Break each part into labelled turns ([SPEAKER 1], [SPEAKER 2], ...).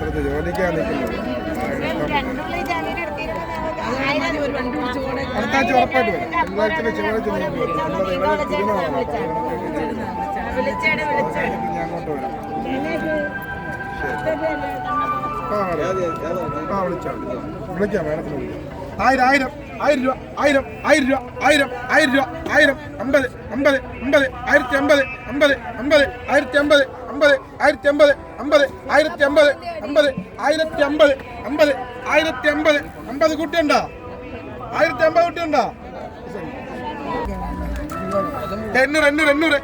[SPEAKER 1] സ്ഥലത്ത് ജോലിക്കാൻ നിൽക്കുന്നത്. ആയിരം ആയിരം ആയിരം രൂപ ആയിരം ആയിരം രൂപ ആയിരം ആയിരം രൂപ ആയിരം അമ്പത് അമ്പത് അമ്പത് ആയിരത്തി അമ്പത് അമ്പത് അമ്പത് ആയിരത്തി അമ്പത്. അമ്പത് ആയിരത്തി അമ്പത് അമ്പത് ആയിരത്തി അമ്പത് അമ്പത് ആയിരത്തി അമ്പത് അമ്പത് ആയിരത്തി അമ്പത് അമ്പത് കുട്ടിയുണ്ടോ? ആയിരത്തി അമ്പത് കുട്ടിയുണ്ടോ? എണ്ണൂറ് എണ്ണൂറ് എണ്ണൂറ്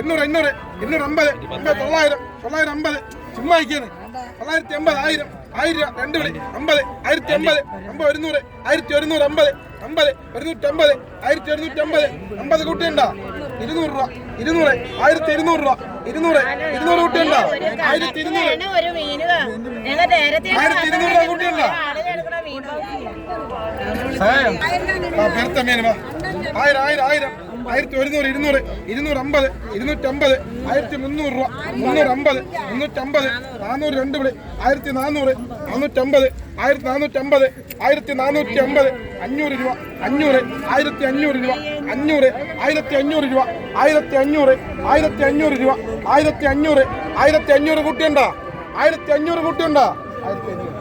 [SPEAKER 1] എണ്ണൂറ് എണ്ണൂറ് എണ്ണൂറ് അമ്പത് അമ്പത് തൊള്ളായിരം തൊള്ളായിരം അമ്പത്. ചുമ്മാ തൊള്ളായിരത്തി അമ്പത് ആയിരം ആയിരം രണ്ട് വിളി. അമ്പത് ആയിരത്തി അമ്പത് അമ്പത് ഒരുന്നൂറ് ആയിരത്തി ഒരുന്നൂറ് അമ്പത് അമ്പത് ഒരുന്നൂറ്റി അമ്പത് ആയിരത്തി ഒരുന്നൂറ്റി അമ്പത് അമ്പത് കുട്ടിയുണ്ടോ? ഇരുന്നൂറ് രൂപ. ഇരുന്നൂറ്. ആയിരത്തി ഇരുന്നൂറ് രൂപ. ഇരുന്നൂറ്. ഇരുന്നൂറ് കുട്ടിയുണ്ടോ? ആയിരത്തി ഇരുന്നൂറ്. ആയിരത്തി ഇരുന്നൂറ് രൂപ കുട്ടിയുണ്ടോ? പെരുത്ത മീൻ വാ. ആയിരം ആയിരം ആയിരം. ആയിരത്തി ഒരുന്നൂറ് ഇരുന്നൂറ്. ഇരുന്നൂറ് അമ്പത് ഇരുന്നൂറ്റമ്പത്. ആയിരത്തി മുന്നൂറ് രൂപ. മുന്നൂറ് അമ്പത് മുന്നൂറ്റമ്പത്. നാനൂറ് രണ്ട് വിളി ആയിരത്തി നാനൂറ് നാനൂറ്റമ്പത്. ആയിരത്തി നാനൂറ്റമ്പത് ആയിരത്തി നാനൂറ്റി അമ്പത് അഞ്ഞൂറ് രൂപ അഞ്ഞൂറ് ആയിരത്തി അഞ്ഞൂറ് രൂപ അഞ്ഞൂറ് ആയിരത്തി അഞ്ഞൂറ് രൂപ ആയിരത്തി അഞ്ഞൂറ് ആയിരത്തി അഞ്ഞൂറ് രൂപ ആയിരത്തി അഞ്ഞൂറ് ആയിരത്തി അഞ്ഞൂറ് കൂട്ടിയുണ്ടോ? ആയിരത്തി അഞ്ഞൂറ് കൂട്ടിയുണ്ടോ? ആയിരത്തി അഞ്ഞൂറ്.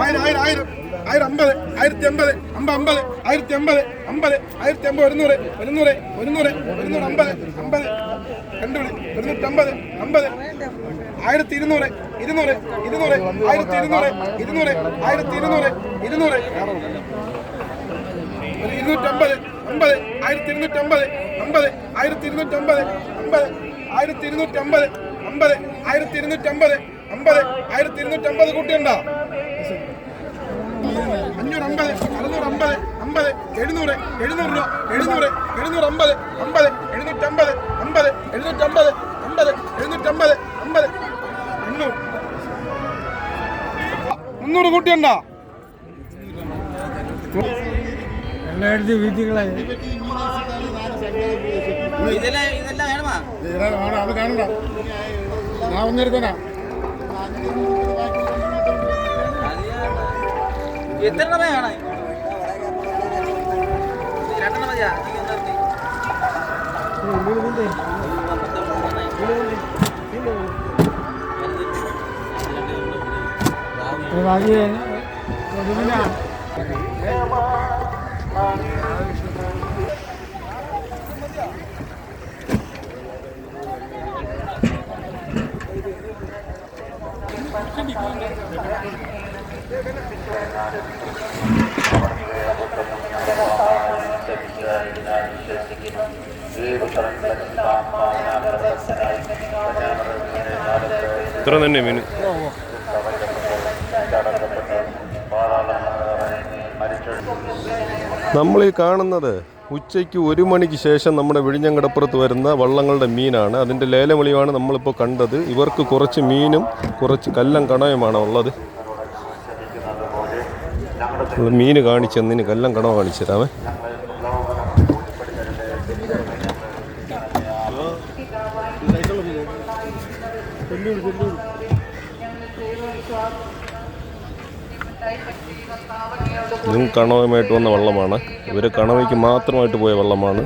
[SPEAKER 1] ആയിരം ആയിരം ആയിരം. ആയിരം അമ്പത് ആയിരത്തി അമ്പത് അമ്പത് അമ്പത് ആയിരത്തി അമ്പത് അമ്പത് ആയിരത്തി അമ്പത് ഒരുന്നൂറ് ഒരുന്നൂറ് ഒരുന്നൂറ് ഒരുന്നൂറ് അമ്പത് അമ്പത് രണ്ട് ഒരുന്നൂറ്റി അമ്പത് അമ്പത് ആയിരത്തി ഇരുന്നൂറ് ഇരുന്നൂറ് ഇരുന്നൂറ് ആയിരത്തി ഇരുന്നൂറ് ഇരുന്നൂറ് ആയിരത്തി ഇരുന്നൂറ്. ഇരുന്നൂറ് ഇരുന്നൂറ്റമ്പത് അമ്പത് ആയിരത്തി ഇരുന്നൂറ്റമ്പത് അമ്പത് ആയിരത്തി ഇരുന്നൂറ്റമ്പത് അമ്പത് ആയിരത്തി ഇരുന്നൂറ്റമ്പത് അമ്പത് ആയിരത്തി ഇരുന്നൂറ്റമ്പത് അമ്പത് ആയിരത്തി ഇരുന്നൂറ്റമ്പത് കുട്ടിയുണ്ടോ അഞ്ഞൂറ് അമ്പത് അറുന്നൂറ് അമ്പത് അമ്പത് എഴുന്നൂറ് എഴുന്നൂറ് രൂപ എഴുന്നൂറ് എഴുന്നൂറ് അമ്പത് അമ്പത് എഴുന്നൂറ്റമ്പത് അമ്പത് എഴുന്നൂറ്റമ്പത് അമ്പത് എഴുന്നൂറ്റമ്പത് അമ്പത്. എണ്ണൂറ് മുന്നൂറ് കൂട്ടിയുണ്ടോ
[SPEAKER 2] വീട്ടുകളായി
[SPEAKER 1] കാണണ്ട ഞാൻ ഒന്നെടുക്കണ
[SPEAKER 3] എത്ര രൂപയാണ് രണ്ടെണ്ണം മതിയാ. നീ
[SPEAKER 4] ഇത്ര തന്നെ മീൻ. നമ്മൾ ഈ കാണുന്നത് ഉച്ചയ്ക്ക് ഒരു മണിക്ക് ശേഷം നമ്മുടെ വിഴിഞ്ഞങ്കടപ്പുറത്ത് വരുന്ന വള്ളങ്ങളുടെ മീനാണ്. അതിന്റെ ലേലവിളിയാണ് നമ്മളിപ്പോൾ കണ്ടത്. ഇവർക്ക് കുറച്ച് മീനും കുറച്ച് കല്ലം കണയുമാണ് ഉള്ളത്. മീൻ കാണിച്ചെന്നിന് കല്ലം കടവ കാണിച്ചു തരാമേ. ഇതും കണവയുമായിട്ട് വന്ന വള്ളമാണ്. ഇവർ കണവയ്ക്ക് മാത്രമായിട്ട് പോയ വള്ളമാണ്.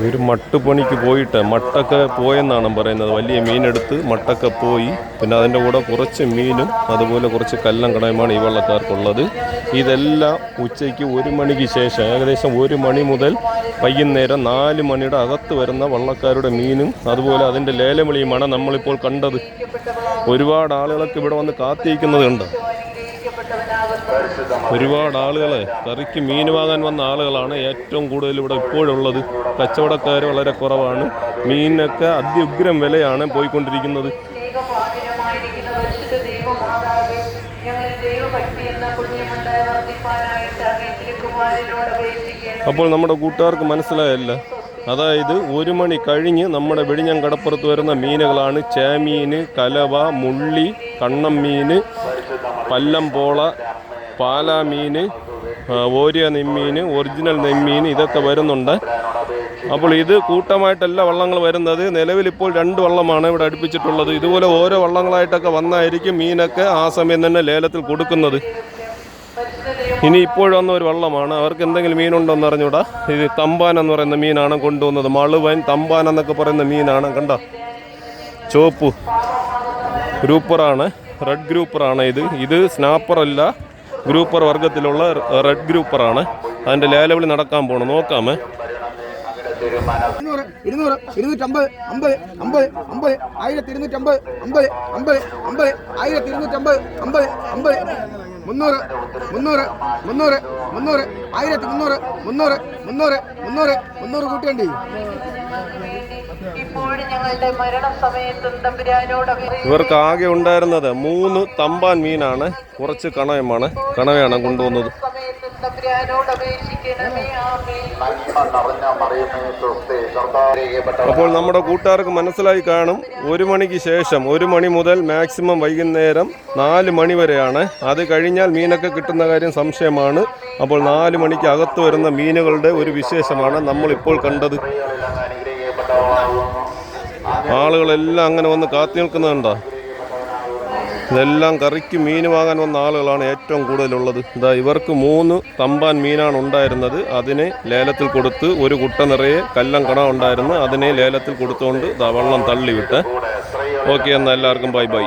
[SPEAKER 4] ഇവർ മട്ടുപണിക്ക് പോയിട്ട് മട്ടൊക്കെ പോയെന്നാണ് പറയുന്നത്. വലിയ മീനെടുത്ത് മട്ടൊക്കെ പോയി. പിന്നെ അതിന്റെ കൂടെ കുറച്ച് മീനും അതുപോലെ കുറച്ച് കല്ലം കടയുമാണ് ഈ വള്ളക്കാർക്കുള്ളത്. ഇതെല്ലാം ഉച്ചയ്ക്ക് ഒരു മണിക്ക് ശേഷം ഏകദേശം ഒരു മണി മുതൽ വൈകുന്നേരം നാല് മണിയുടെ അകത്ത് വരുന്ന വള്ളക്കാരുടെ മീനും അതുപോലെ അതിന്റെ ലേലവിളിയുമാണ് നമ്മളിപ്പോൾ കണ്ടത്. ഒരുപാട് ആളുകളൊക്കെ ഇവിടെ വന്ന് കാത്തിരിക്കുന്നത് കണ്ടോ ഒരുപാട് ആളുകൾ കറിക്ക് മീൻ വാങ്ങാൻ വന്ന ആളുകളാണ് ഏറ്റവും കൂടുതൽ ഇവിടെ ഇപ്പോഴുള്ളത്. കച്ചവടക്കാർ വളരെ കുറവാണ്. മീനൊക്കെ അത്യുഗ്രം വിലയാണ് പോയിക്കൊണ്ടിരിക്കുന്നത്. അപ്പോൾ നമ്മുടെ കൂട്ടുകാർക്ക് മനസ്സിലായല്ല. അതായത് ഒരു മണി കഴിഞ്ഞ് നമ്മുടെ വെടിഞ്ഞം കടപ്പുറത്ത് വരുന്ന മീനുകളാണ്. ചേമീൻ കലവ മുള്ളി കണ്ണം മീൻ പല്ലംപോള പാലാ മീൻ ഓരിയ നെമ്മീൻ ഒറിജിനൽ നെമ്മീൻ ഇതൊക്കെ വരുന്നുണ്ട്. അപ്പോൾ ഇത് കൂട്ടമായിട്ടല്ല വള്ളങ്ങൾ വരുന്നത്. നിലവിൽ ഇപ്പോൾ രണ്ട് വള്ളമാണ് ഇവിടെ അടുപ്പിച്ചിട്ടുള്ളത്. ഇതുപോലെ ഓരോ വള്ളങ്ങളായിട്ടൊക്കെ വന്നായിരിക്കും മീനൊക്കെ ആ സമയം തന്നെ ലേലത്തിൽ കൊടുക്കുന്നത്. ഇനി ഇപ്പോഴും വന്ന ഒരു വള്ളമാണ്. അവർക്ക് എന്തെങ്കിലും മീനുണ്ടോ എന്ന് അറിഞ്ഞൂടാ. ഇത് തമ്പാൻ എന്ന് പറയുന്ന മീനാണ് കൊണ്ടുവന്നത്. മളുവൻ തമ്പാൻ എന്നൊക്കെ പറയുന്ന മീനാണ്. കണ്ട? ചുവപ്പ് ഗ്രൂപ്പറാണ്. റെഡ് ഗ്രൂപ്പറാണ് ഇത്. ഇത് സ്നാപ്പർ അല്ല ഗ്രൂപ്പർ വർഗത്തിലുള്ള റെഡ് ഗ്രൂപ്പറാണ്. അതിന്റെ ലേലവിളി നടക്കാൻ പോകണം നോക്കാമേ.
[SPEAKER 5] ഇരുന്നൂറ് ആയിരത്തി ഇരുന്നൂറ്റമ്പത് അമ്പത് മുന്നൂറ് മുന്നൂറ് മുന്നൂറ് മുന്നൂറ് മുന്നൂറ് മുന്നൂറ് മുന്നൂറ് മുന്നൂറ് മുന്നൂറ് കൂട്ടിയുണ്ട്
[SPEAKER 4] ഇവർക്ക് ആകെ ഉണ്ടായിരുന്നത് മൂന്ന് തമ്പാൻ മീനാണ്. കുറച്ച് കണയമാണ്. കണവയാണ് കൊണ്ടുവന്നത്. അപ്പോൾ നമ്മുടെ കൂട്ടുകാർക്ക് മനസ്സിലായി കാണും. ഒരു മണിക്ക് ശേഷം ഒരു മണി മുതൽ മാക്സിമം വൈകുന്നേരം നാല് മണി വരെയാണ്. അത് കഴിഞ്ഞാൽ മീനൊക്കെ കിട്ടുന്ന കാര്യം സംശയമാണ്. അപ്പോൾ നാല് മണിക്ക് അകത്ത് വരുന്ന മീനുകളുടെ ഒരു വിശേഷമാണ് നമ്മൾ ഇപ്പോൾ കണ്ടത്. ആളുകളെല്ലാം അങ്ങനെ വന്ന് കാത്തു നിൽക്കുന്നുണ്ടോ ഇതെല്ലാം കറിക്ക് മീൻ വാങ്ങാൻ വന്ന ആളുകളാണ് ഏറ്റവും കൂടുതലുള്ളത്. ഇതാ ഇവർക്ക് മൂന്ന് തമ്പാൻ മീനാണ് ഉണ്ടായിരുന്നത്. അതിനെ ലേലത്തിൽ കൊടുത്ത് ഒരു കുട്ട നിറയെ കല്ലം കണ ഉണ്ടായിരുന്നു. അതിനെ ലേലത്തിൽ കൊടുത്തുകൊണ്ട് വെള്ളം തള്ളിവിട്ട്. ഓക്കെ എന്നാൽ എല്ലാവർക്കും ബൈ ബൈ.